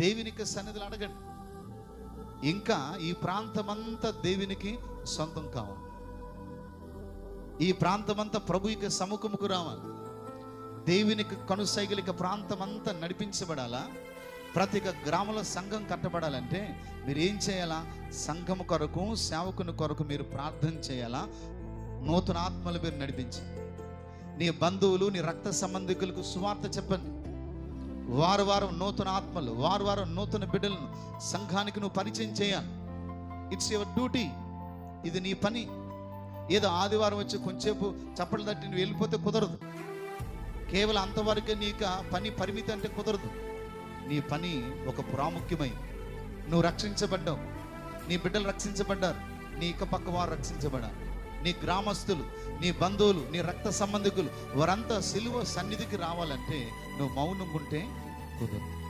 దేవునికి సన్నిధులు అడగండి. ఇంకా ఈ ప్రాంతమంతా దేవునికి సొంతం కావాలి. ఈ ప్రాంతమంతా ప్రభుకి సముఖముకు రావాలి. దేవునికి కనుసైగలిక ప్రాంతమంతా నడిపించబడాలా? ప్రతి గ్రామంలో సంఘం కట్టబడాలంటే మీరు ఏం చేయాలా? సంఘము కొరకు సేవకుని కొరకు మీరు ప్రార్థన చేయాలా? నూతన ఆత్మలు మీరు నడిపించి నీ బంధువులు నీ రక్త సంబంధికులకు సువార్త చెప్పండి. వారు వారం నూతన ఆత్మలు వారు వారం నూతన బిడ్డలను సంఘానికి నువ్వు పరిచయం చేయాలి ఇట్స్ యువర్ డ్యూటీ ఇది నీ పని. ఏదో ఆదివారం వచ్చి కొంచెంసేపు చప్పట్లు తట్టి నువ్వు వెళ్ళిపోతే కుదరదు. కేవలం అంతవరకే నీకు పని పరిమితి అంటే కుదరదు. నీ పని ఒక ప్రాముఖ్యమై. నువ్వు రక్షించబడ్డావు. నీ బిడ్డలు రక్షించబడ్డారు. నీ ఇక పక్క వారు రక్షించబడారు నీ గ్రామస్తులు నీ బంధువులు నీ రక్త సంబంధికులు వారంతా సిలువ సన్నిధికి రావాలంటే నువ్వు మౌనంగా ఉంటే కుదరదు.